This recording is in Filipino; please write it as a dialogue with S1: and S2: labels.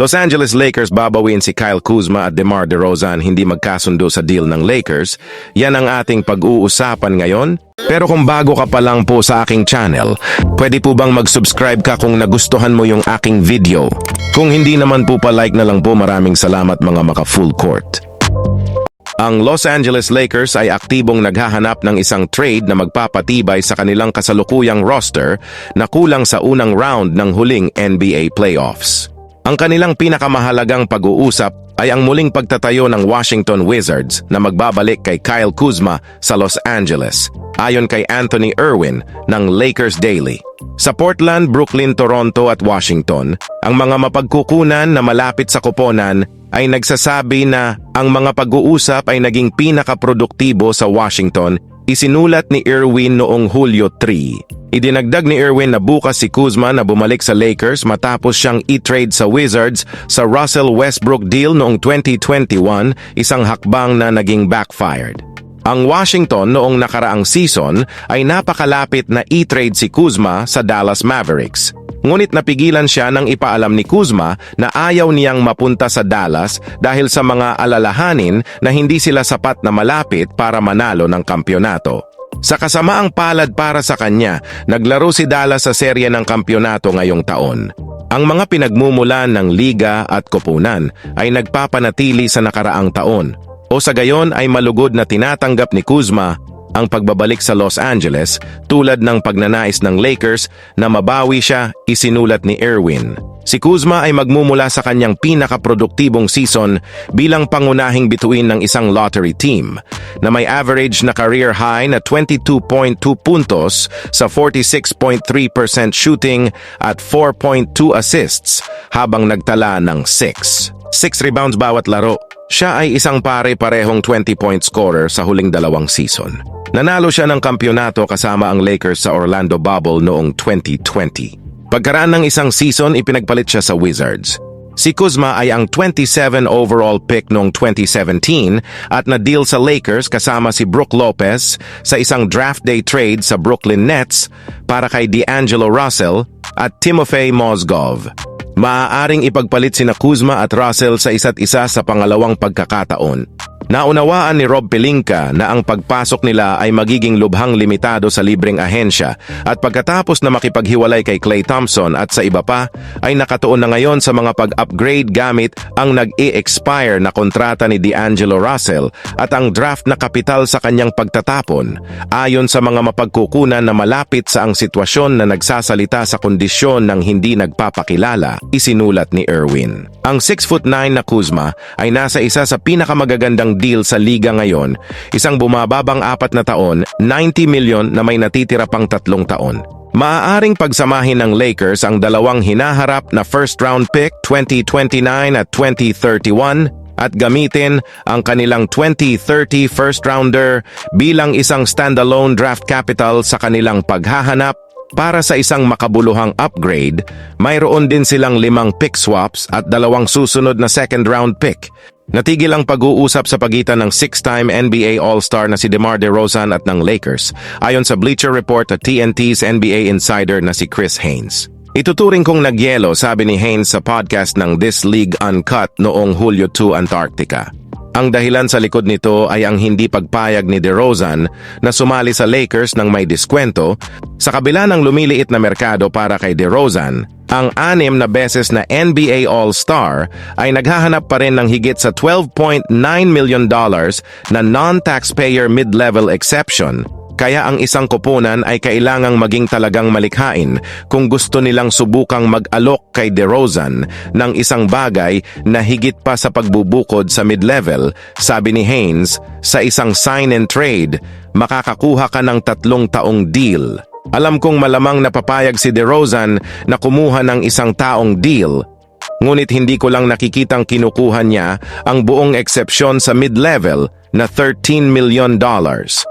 S1: Los Angeles Lakers babawin si Kyle Kuzma at DeMar DeRozan hindi magkasundo sa deal ng Lakers. Yan ang ating pag-uusapan ngayon. Pero kung bago ka pa lang po sa aking channel, pwede po bang mag-subscribe ka kung nagustuhan mo yung aking video? Kung hindi naman po pa like na lang po maraming salamat mga maka full court. Ang Los Angeles Lakers ay aktibong naghahanap ng isang trade na magpapatibay sa kanilang kasalukuyang roster na kulang sa unang round ng huling NBA playoffs. Ang kanilang pinakamahalagang pag-uusap ay ang muling pagtatayo ng Washington Wizards na magbabalik kay Kyle Kuzma sa Los Angeles, ayon kay Anthony Irwin ng Lakers Daily. Sa Portland, Brooklyn, Toronto at Washington, ang mga mapagkukunan na malapit sa koponan ay nagsasabi na ang mga pag-uusap ay naging pinakaproduktibo sa Washington isinulat ni Irwin noong Hulyo 3. Idinagdag ni Irwin na bukas si Kuzma na bumalik sa Lakers matapos siyang i-trade sa Wizards sa Russell Westbrook deal noong 2021, isang hakbang na naging backfired. Ang Washington noong nakaraang season ay napakalapit na i-trade si Kuzma sa Dallas Mavericks. Ngunit napigilan siya nang ipaalam ni Kuzma na ayaw niyang mapunta sa Dallas dahil sa mga alalahanin na hindi sila sapat na malapit para manalo ng kampyonato. Sa kasamaang palad para sa kanya, naglaro si Dallas sa serye ng kampyonato ngayong taon. Ang mga pinagmumulan ng liga at koponan ay nagpapanatili sa nakaraang taon o sa gayon ay malugod na tinatanggap ni Kuzma ang pagbabalik sa Los Angeles tulad ng pagnanais ng Lakers na mabawi siya isinulat ni Erwin. Si Kuzma ay magmumula sa kanyang pinakaproduktibong season bilang pangunahing bituin ng isang lottery team na may average na career high na 22.2 puntos sa 46.3% shooting at 4.2 assists habang nagtala ng 6. 6 rebounds bawat laro. Siya ay isang pare-parehong 20-point scorer sa huling dalawang season. Nanalo siya ng kampyonato kasama ang Lakers sa Orlando Bubble noong 2020. Pagkaraan ng isang season, ipinagpalit siya sa Wizards. Si Kuzma ay ang 27 overall pick noong 2017 at na-deal sa Lakers kasama si Brook Lopez sa isang draft day trade sa Brooklyn Nets para kay D'Angelo Russell at Timofey Mozgov. Maaaring ipagpalit sina Kuzma at Russell sa isa't isa sa pangalawang pagkakataon. Naunawaan ni Rob Pelinka na ang pagpasok nila ay magiging lubhang limitado sa libreng ahensya at pagkatapos na makipaghiwalay kay Clay Thompson at sa iba pa, ay nakatuon na ngayon sa mga pag-upgrade gamit ang nag-e-expire na kontrata ni D'Angelo Russell at ang draft na kapital sa kanyang pagtatapon ayon sa mga mapagkukunan na malapit sa ang sitwasyon na nagsasalita sa kondisyon ng hindi nagpapakilala, isinulat ni Erwin. Ang 6'9 na Kuzma ay nasa isa sa pinakamagagandang deal sa liga ngayon, isang bumababang apat na taon, 90 milyon na may natitira pang tatlong taon. Maaaring pagsamahin ng Lakers ang dalawang hinaharap na first round pick 2029 at 2031 at gamitin ang kanilang 2030 first rounder bilang isang standalone draft capital sa kanilang paghahanap para sa isang makabuluhang upgrade, mayroon din silang limang pick swaps at dalawang susunod na second round pick. Natigil ang pag-uusap sa pagitan ng six-time NBA All-Star na si DeMar DeRozan at ng Lakers, ayon sa Bleacher Report at TNT's NBA insider na si Chris Haynes. Ituturing kong nagyelo, sabi ni Haynes sa podcast ng This League Uncut noong Hulyo 2 Antarctica. Ang dahilan sa likod nito ay ang hindi pagpayag ni DeRozan na sumali sa Lakers ng may diskwento sa kabila ng lumiliit na merkado para kay DeRozan. Ang anim na beses na NBA All-Star ay naghahanap pa rin ng higit sa $12.9 million dollars na non-taxpayer mid-level exception kaya ang isang koponan ay kailangang maging talagang malikhain kung gusto nilang subukang mag-alok kay DeRozan ng isang bagay na higit pa sa pagbubukod sa mid-level, sabi ni Haynes, sa isang sign and trade, makakakuha ka ng tatlong taong deal. Alam kong malamang napapayag si DeRozan na kumuha ng isang taong deal Ngunit hindi ko lang nakikitang kinukuha niya ang buong eksepsyon sa mid-level na 13 million dollars.